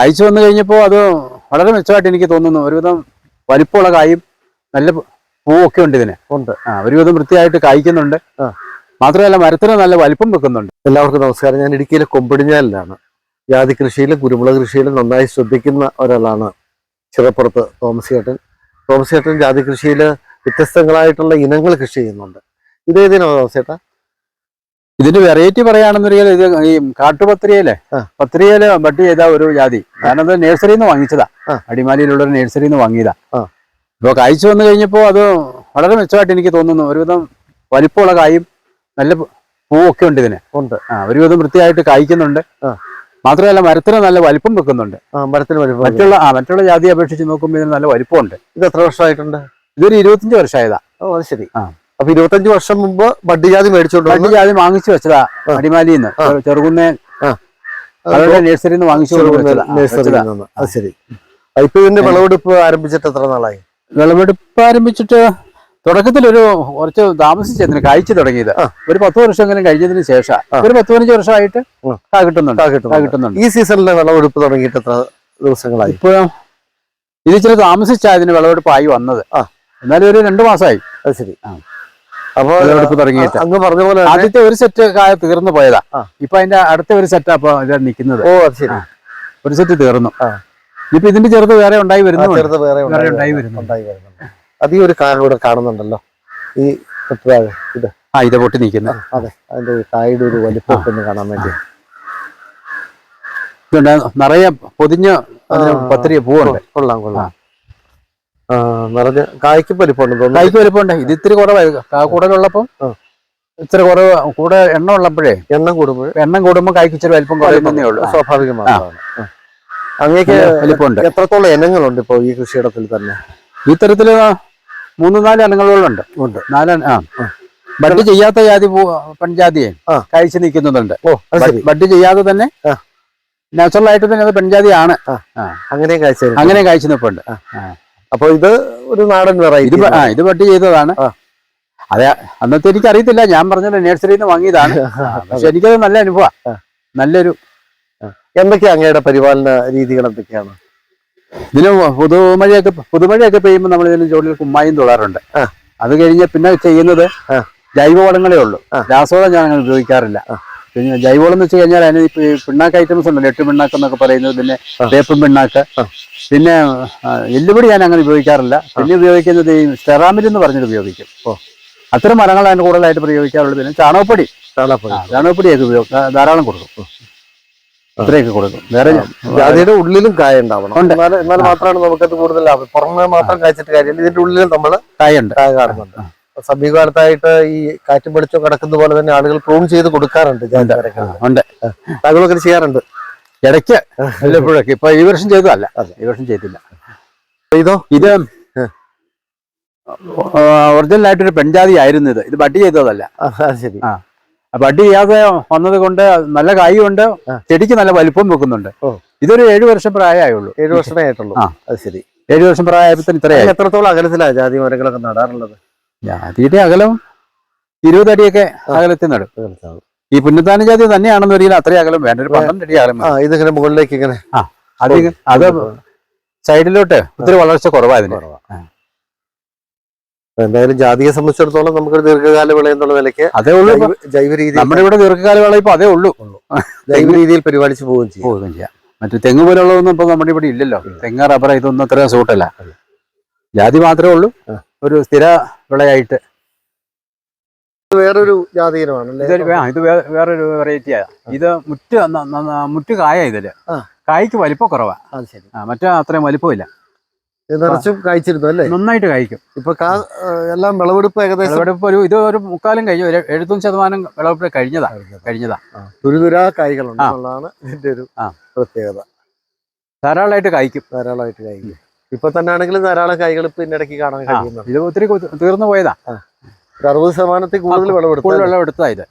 അയച്ചു വന്നു കഴിഞ്ഞപ്പോൾ അത് വളരെ മെച്ചമായിട്ട് എനിക്ക് തോന്നുന്നു. ഒരുവിധം വലിപ്പമുള്ള കായും നല്ല പൂവൊക്കെ ഉണ്ട് ഇതിന്. ഉണ്ട്. ആ ഒരുവിധം വൃത്തിയായിട്ട് കായ്ക്കുന്നുണ്ട്. മാത്രമല്ല മരത്തിന് നല്ല വലിപ്പം വെക്കുന്നുണ്ട്. എല്ലാവർക്കും നമസ്കാരം. ഞാൻ ഇടുക്കിയിലെ കൊമ്പടിഞ്ഞാലിലാണ്. ജാതി കൃഷിയിലും കുരുമുളക് കൃഷിയിലും നന്നായി ശ്രദ്ധിക്കുന്ന ഒരാളാണ് ചിറപ്പുറത്ത് തോമസ് ചേട്ടൻ. തോമസ് ചേട്ടൻ ജാതി കൃഷിയിൽ വ്യത്യസ്തങ്ങളായിട്ടുള്ള ഇനങ്ങൾ കൃഷി ചെയ്യുന്നുണ്ട്. ഇതേതിനോ തോമസ് ചേട്ടാ? ഇതിന്റെ വെറൈറ്റി പറയുകയാണെന്നുണ്ടെങ്കിൽ ഇത് ഈ കാട്ടുപത്രിയയിലെ ആ. പത്രിയയിൽ ബഡ് ചെയ്ത ഒരു ജാതി? ഞാനത് നഴ്സറിയിൽ നിന്ന് വാങ്ങിച്ചതാ. അടിമാലിയിലുള്ള ഒരു നഴ്സറിയിൽ നിന്ന് വാങ്ങിയതാ. ഇപ്പൊ കായ്ച്ചു വന്നു കഴിഞ്ഞപ്പോൾ അത് വളരെ മെച്ചമായിട്ട് എനിക്ക് തോന്നുന്നു. ഒരുവിധം വലിപ്പമുള്ള കായും നല്ല പൂവൊക്കെ ഉണ്ട് ഇതിന്. ഉണ്ട്. ആ ഒരുവിധം വൃത്തിയായിട്ട് കായ്ക്കുന്നുണ്ട്. മാത്രമല്ല മരത്തിന് നല്ല വലിപ്പം വെക്കുന്നുണ്ട്. മറ്റുള്ള ആ മറ്റുള്ള ജാതിയെ അപേക്ഷിച്ച് നോക്കുമ്പോൾ ഇതിന് നല്ല വലിപ്പമുണ്ട്. ഇത് എത്ര വർഷമായിട്ടുണ്ട്? ഇതൊരു ഇരുപത്തിയഞ്ച് വർഷമായതാ. ഓ അത് ശരി. ആ. അപ്പൊ ഇരുപത്തഞ്ച് വർഷം മുമ്പ് വട്ടിജാതി ജാതി മേടിച്ചോണ്ട് വട്ടിജാതി വാങ്ങിച്ചു വെച്ചതാ ആ. ചെറുകുന്നേ. ആ. അവരുടെ നഴ്സറിയിൽ നിന്ന് വാങ്ങിച്ചു അത് ശരി. ഇപ്പൊ ഇതിന്റെ വിളവെടുപ്പ് ആരംഭിച്ചിട്ട് എത്ര നാളായി? വിളവെടുപ്പ് ആരംഭിച്ചിട്ട് തുടക്കത്തിൽ ഒരു കുറച്ച് താമസിച്ചതിന് കായ്ച്ചു തുടങ്ങിയത്. ഒരു പത്ത് വർഷം വർഷമെങ്കിലും കഴിഞ്ഞതിന് ശേഷം. ഒരു പത്ത് പതിനഞ്ച് വർഷമായിട്ട് കിട്ടുന്നുണ്ട്. ഈ സീസണിലെ വിളവെടുപ്പ് തുടങ്ങിയിട്ട് എത്ര ദിവസങ്ങളായി? ഇപ്പൊ ഇത് ഇച്ചിരി താമസിച്ചാ ഇതിന് വിളവെടുപ്പായി വന്നത്. എന്നാലും ഒരു രണ്ടു മാസമായി അത് ശരി. ആ. അപ്പൊ തുടങ്ങിയിട്ട്. അങ്ങ് പറഞ്ഞ പോലെ ആദ്യത്തെ ഒരു സെറ്റ് കായ തീർന്നു പോയതാ. ഇപ്പൊ അതിന്റെ അടുത്ത ഒരു സെറ്റ് അപ്പൊ നിക്കുന്നത് ഓ ശരി. ഒരു സെറ്റ് തീർന്നു. ഇപ്പൊ ഇതിന്റെ ചെറുത് വേറെ ഉണ്ടായി വരുന്നു ചെറുത് വേറെ ഉണ്ടായി വരുന്നു- അത് ഈ ഒരു കായ ഇവിടെ കാണുന്നുണ്ടല്ലോ. ഈ ഇത്. ആ ഇത് പൊട്ടി നിൽക്കുന്നു. അതെ. അതിന്റെ കായുടെ ഒരു വലിപ്പം ഒന്ന് കാണാൻ വേണ്ടി. ഇതുണ്ട്. നിറയെ പൊതിഞ്ഞ്. പത്തിരി പൂവുണ്ട്. കൊള്ളാം കൊള്ളാം. നിറഞ്ഞ കായ്ക്ക് വലിപ്പമുണ്ട് കായ്ക്ക് വലിപ്പമുണ്ട്. ഇത് ഇത്തിരി കുറവായിരുന്നു കൂടുതലുള്ളപ്പം. ഇത്തിരി കുറവ്. കൂടെ എണ്ണ ഉള്ളപ്പോഴേ എണ്ണം കൂടുമ്പോൾ എണ്ണം കൂടുമ്പോൾ കായ്ക്ക് ഇച്ചിരി വലിപ്പം കുറയുന്നേ ഉള്ളൂ. സ്വാഭാവികമാണ്. അങ്ങേക്ക് വലിപ്പമുണ്ട്. എത്രത്തോളം ഇനങ്ങളുണ്ട് ഇപ്പോൾ ഈ കൃഷിയിടത്തിൽ തന്നെ? ഈ തരത്തിൽ മൂന്ന് നാല് ഇനങ്ങളുണ്ട്. ഉണ്ട്. നാല് ആ. ബഡ് ചെയ്യാത്ത ജാതി പൂ പെൺജാതിയെ ആ. കഴിച്ച് നിൽക്കുന്നുണ്ട്. ബഡ് ചെയ്യാതെ തന്നെ. നാച്ചുറൽ ആയിട്ട് തന്നെ അത്. ആ. അങ്ങനെ അങ്ങനെ കഴിച്ചു നിൽപ്പുണ്ട്. അപ്പൊ ഇത് ഒരു നാടൻ ഇത് വെറൈറ്റി ബ- ആ ഇത് പട്ടി ചെയ്തതാണ്. അതെ അന്നത്തെ എനിക്ക് അറിയത്തില്ല ഞാൻ പറഞ്ഞത് നേഴ്സറിയിൽ നിന്ന് വാങ്ങിയതാണ്. പക്ഷെ എനിക്കത് നല്ല അനുഭവം. നല്ലൊരു എന്തൊക്കെയാ അങ്ങയുടെ പരിപാലന രീതികൾ എന്തൊക്കെയാണ്? ഇതിന് പുതുമഴയൊക്കെ പുതുമഴയൊക്കെ പെയ്യുമ്പോൾ നമ്മൾ ഇതിന് ജോലിയിൽ കുമ്മായും തൊടാറുണ്ട്. അത് കഴിഞ്ഞ് പിന്നെ ചെയ്യുന്നത്. ജൈവവളങ്ങളേ ഉള്ളൂ. രാസവളം ഞാൻ അങ്ങനെ ഉപയോഗിക്കാറില്ല. പിന്നെ ജൈവവളം എന്ന് വെച്ച് കഴിഞ്ഞാൽ അതിന് ഇപ്പൊ പിണ്ണാക്ക് ഐറ്റംസ് ഉണ്ടല്ലോ എട്ട് പിണ്ണാക്ക് എന്നൊക്കെ പറയുന്നത് പിന്നെ വേപ്പും പിണ്ണാക്ക്. പിന്നെ എല്ലുപടി ഞാൻ അങ്ങനെ ഉപയോഗിക്കാറില്ല. പിന്നെ ഉപയോഗിക്കുന്നത് ഈ സ്റ്റെറാമിൽ എന്ന് പറഞ്ഞിട്ട് ഉപയോഗിക്കും. ഓ. അത്തരം മരങ്ങൾ അതിന് കൂടുതലായിട്ട് പ്രയോഗിക്കാറുള്ളത് പിന്നെ ചാണകപ്പൊടി. ചാണകപ്പൊടിയൊക്കെ ഉപയോഗം ധാരാളം കൊടുക്കും. അത്രയൊക്കെ കൊടുക്കും. വേറെ ജാതിയുടെ ഉള്ളിലും കായ ഉണ്ടാവണം. എന്നാൽ മാത്രമാണ് നമുക്കത് കൂടുതൽ ലാഭം. പുറമെ മാത്രം കായ്ച്ചിട്ട് കാര്യമില്ല. ഇതിന്റെ ഉള്ളിലും നമ്മൾ കായുണ്ട് കായ കാണുന്നുണ്ട്. സമീപകാലത്തായിട്ട് ഈ കാറ്റും വെളിച്ചം കിടക്കുന്ന പോലെ തന്നെ ആളുകൾ പ്രൂൺ ചെയ്ത് കൊടുക്കാറുണ്ട് ഉണ്ട്. താങ്കളൊക്കെ ചെയ്യാറുണ്ട്? ഇടയ്ക്ക് വല്ലപ്പോഴൊക്കെ. ഇപ്പൊ ഈ വർഷം ചെയ്തതല്ല. ഈ വർഷം ചെയ്തില്ല. ഇതോ ഇത്. ഒറിജിനൽ ആയിട്ടൊരു പെൺജാതി ആയിരുന്നു ഇത്. ഇത് ബഡ്ഡി ചെയ്തതല്ല. ശരി. ആ. ബഡ് ചെയ്യാതെ വന്നത് കൊണ്ട് നല്ല കായുണ്ട്. ചെടിക്ക് നല്ല വലിപ്പം വെക്കുന്നുണ്ട്. ഇതൊരു ഏഴു വർഷം പ്രായമായുള്ളൂ. ഏഴു വർഷമേ ആയിട്ടുള്ളൂ. ആ. അത് ശരി. ഏഴു വർഷം പ്രായത്തിന് ഇത്രയായി. എത്രത്തോളം അകലത്തിലാണ് ജാതി മരങ്ങളൊക്കെ നടാറുള്ളത്? ജാതിയുടെ അകലം ഇരുപത് അടിയൊക്കെ അകലത്തിൽ നടും. ഈ പുന്നത്താന ജാതി തന്നെയാണെന്ന് ഒരിക്കലും അത്രയും അകലം വേണ്ട ഒരു പന്ത്രണ്ട് അടി അകലം. ഇതിങ്ങനെ മുകളിലേക്ക് ഇങ്ങനെ അത് അത് സൈഡിലോട്ട് ഒത്തിരി വളർച്ച കുറവായതിന് കുറവാ. എന്തായാലും ജാതിയെ സംബന്ധിച്ചിടത്തോളം നമുക്കൊരു ദീർഘകാല വിള എന്നുള്ള നിലയ്ക്ക് അതേ ഉള്ളൂ. ജൈവ- രീതി നമ്മുടെ ഇവിടെ ദീർഘകാല വിള ഇപ്പൊ അതേ ഉള്ളൂ. ജൈവ രീതിയിൽ പരിപാലിച്ച് പോവുകയും ചെയ്യും. പോവുകയും ചെയ്യാം. മറ്റു തെങ്ങ് പോലുള്ളതൊന്നും ഇപ്പൊ നമ്മുടെ ഇവിടെ ഇല്ലല്ലോ. തെങ്ങ് റബ്ബർ ഇതൊന്നും അത്ര സൂട്ടല്ല. ജാതി മാത്രമേ ഉള്ളൂ. ഒരു സ്ഥിര വിളയായിട്ട് വേറൊരു ആ, ഇത് വേറൊരു വെറൈറ്റിയാ ഇത് മുറ്റ് മുറ്റ് കായ ഇതിൽ. കായ്ക്ക് വലിപ്പം കുറവാ. മറ്റേ അത്രയും വലിപ്പമില്ല നിറച്ചും കായ്ച്ചിരുന്നു അല്ലേ? നന്നായിട്ട് കായ്ക്കും. ഇപ്പൊ എല്ലാം വിളവെടുപ്പ് ഏകദേശം? വിളവെടുപ്പ് ഒരു ഇത് ഒരു മുക്കാലും കഴിഞ്ഞു. ഒരു എഴുപത്തൊന്ന് ശതമാനം വിളവെടുപ്പ് കഴിഞ്ഞതാ കഴിഞ്ഞതാ. തുരുതുരാ കായ്കളുണ്ട്. എന്നുള്ളതാണ് ഇതിന്റെ ഒരു പ്രത്യേകത. ധാരാളമായിട്ട് കായ്ക്കും. ധാരാളമായിട്ട് കായ്ക്കും. ഇപ്പൊ തന്നെ ആണെങ്കിലും ധാരാളം കായ്കൾ ഇപ്പൊ ഇടയ്ക്ക് കാണാൻ കഴിയുന്നു കഴിയുന്നുണ്ട്. ഇത് ഒത്തിരി തീർന്നു പോയതാ. ഒരു അറുപത് ശതമാനത്തിൽ കൂടുതൽ വിളവെടുത്തു എടുത്തതാ ഇത്.